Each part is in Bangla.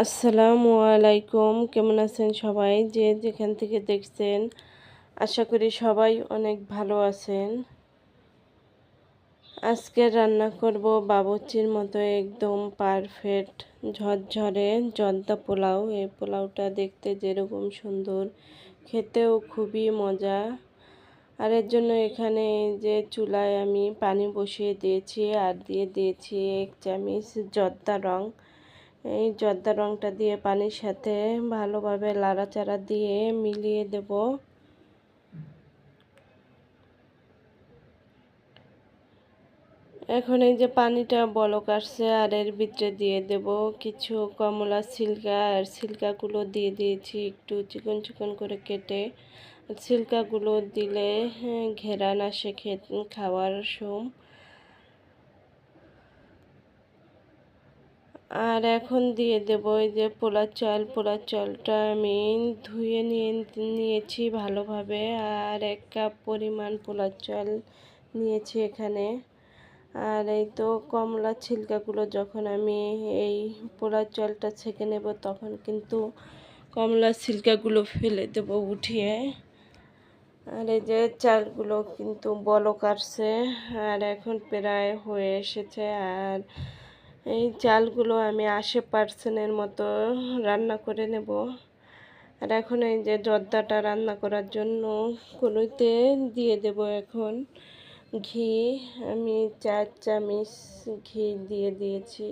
আসসালামু আলাইকুম। কেমন আছেন সবাই? যে যেখান থেকে দেখছেন, আশা করি সবাই অনেক ভালো আছেন। আজকে রান্না করব বাবুচির মতো একদম পারফেক্ট ঝরঝরে জর্দা পোলাও। এই পোলাওটা দেখতে যেরকম সুন্দর, খেতেও খুবই মজা। আর এর জন্য এখানে যে চুলায় আমি পানি বসিয়ে দিয়েছি আর দিয়ে দিয়েছি এক চামিচ জর্দা রং। এই জর্দা রংটা দিয়ে পানির সাথে ভালোভাবে লাড়াচাড়া দিয়ে মিলিয়ে দেব। এখন এই যে পানিটা বলক আসছে আর এর ভিতরে দিয়ে দেব কিছু কমলা সিল্কা আর সিল্কাগুলো দিয়ে দিয়েছি একটু চিকন চিকন করে কেটে। সিল্কাগুলো দিলে হ্যাঁ, ঘেরান আসে খাওয়ার সোম। আর এখন দিয়ে দেব এই যে পোলার চাল। পোলার চালটা আমি ধুয়ে নিয়ে নিয়েছি ভালোভাবে। আর এক কাপ পরিমাণ পোলার চাল নিয়েছি এখানে। আর এই তো কমলা ছিলকাগুলো যখন আমি এই পোলার চালটা ছেঁকে নেব তখন কিন্তু কমলা ছিলকাগুলো ফেলে দেব উঠিয়ে। আর এই যে চালগুলো কিন্তু বলক আসছে। আর এখন প্রায় হয়ে এসেছে। আর এই চালগুলো আমি আশি পার্সেন্টের মতো রান্না করে নেব। আর এখন এই যে জর্দাটা রান্না করার জন্য কলুইতে দিয়ে দেব এখন ঘি। আমি চার চামচ ঘি দিয়ে দিয়েছি।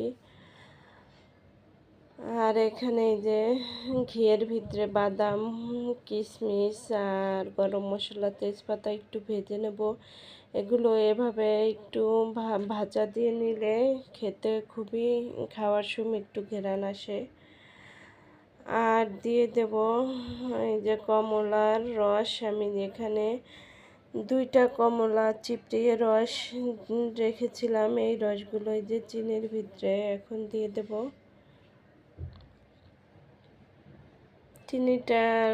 আর এখানে যে ঘিয়ের ভিতরে বাদাম, কিশমিশ আর গরম মশলা, তেজপাতা একটু ভেজে নেব। এগুলো এভাবে একটু ভাজা দিয়ে নিলে খেতে খুবই খাওয়ার সময় একটু ঘেরান আসে। আর দিয়ে দেব এই যে কমলার রস। আমি এখানে দুইটা কমলা চিপড়িয়ে রস রেখেছিলাম। এই রসগুলো এই যে চিনির ভিতরে এখন দিয়ে দেব। চিনিটার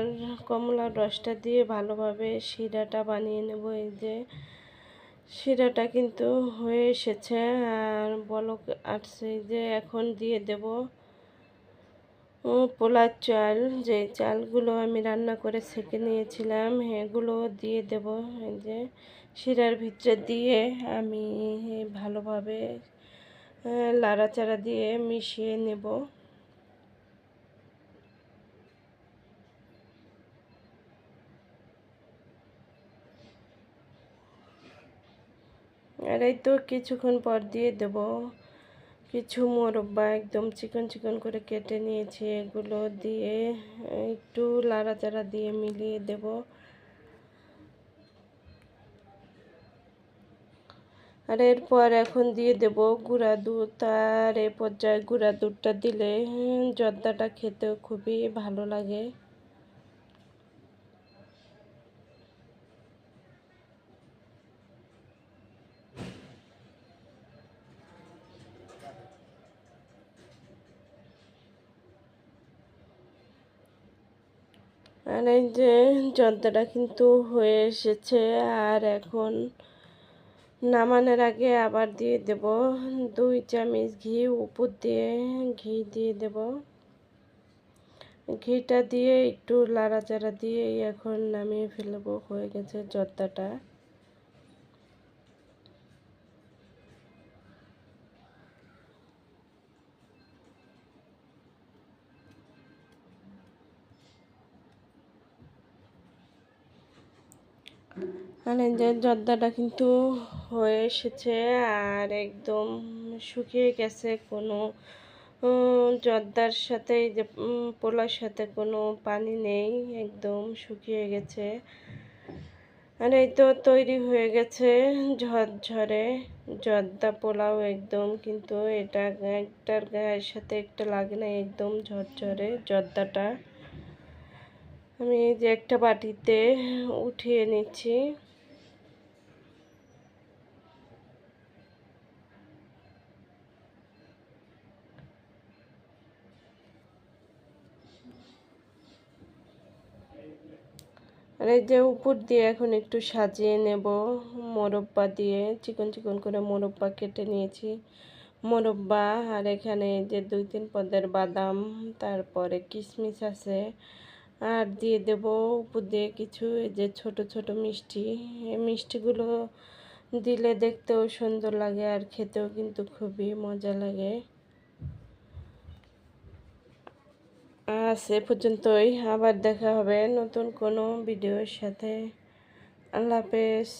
কমলার রসটা দিয়ে ভালোভাবে শিরাটা বানিয়ে নেব। এই যে শিরাটা কিন্তু হয়ে এসেছে আর বলক আসছে। যে এখন দিয়ে দেব পোলার চাল। যে চালগুলো আমি রান্না করে সেঁকে নিয়েছিলাম, এগুলো দিয়ে দেব। এই যে শিরার ভিতরে দিয়ে আমি ভালোভাবে লাড়াচাড়া দিয়ে মিশিয়ে নেব। আর এই তো কিছুক্ষণ পর দিয়ে দেব। কিছু মোরব্বা একদম চিকন চিকন করে কেটে নিয়েছি এগুলো দিয়ে একটু লাড়াচাড়া দিয়ে মিলিয়ে দেব। আর এরপর এখন দিয়ে দেব গুঁড়া দুধ। আর এ পর্যায়ে গুঁড়া দুধটা দিলে জর্দাটা খেতেও খুবই ভালো লাগে। আর এই যে জর্দাটা কিন্তু হয়ে এসেছে আর এখন নামানোর আগে আবার দিয়ে দেব দুই চামচ ঘি, উপর দিয়ে ঘি দিয়ে দেব। ঘিটা দিয়ে একটু লাড়াচাড়া দিয়ে এখন নামিয়ে ফেলব, হয়ে গেছে জর্দাটা মানে যে জর্দাটা কিন্তু হয়ে এসেছে আর একদম শুকিয়ে গেছে কোনো জর্দার সাথে যে পোলার সাথে কোনো পানি নেই, একদম শুকিয়ে গেছে। আর এই তো তৈরি হয়ে গেছে ঝরঝরে। জর্দা পোলাও একদম কিন্তু এটা একটার গায়ের সাথে একটা লাগে না একদম ঝরঝরে জর্দাটা। আমি এই যে একটা বাটিতে উঠিয়ে নিচ্ছি। আর এই যে উপর দিয়ে এখন একটু সাজিয়ে নেব মোরব্বা দিয়ে। চিকন চিকন করে মোরব্বা কেটে নিয়েছি। মোরব্বা, আর এখানে যে দুই তিন পদের বাদাম, তারপরে কিশমিশ আছে। আর দিয়ে দেব উপর দিয়ে কিছু, এই যে ছোট ছোট মিষ্টি। এই মিষ্টিগুলো দিলে দেখতেও সুন্দর লাগে আর খেতেও কিন্তু খুবই মজা লাগে। আজ এ পর্যন্তই, আবার দেখা হবে নতুন কোনো ভিডিওর সাথে। আল্লাহ হাফেজ।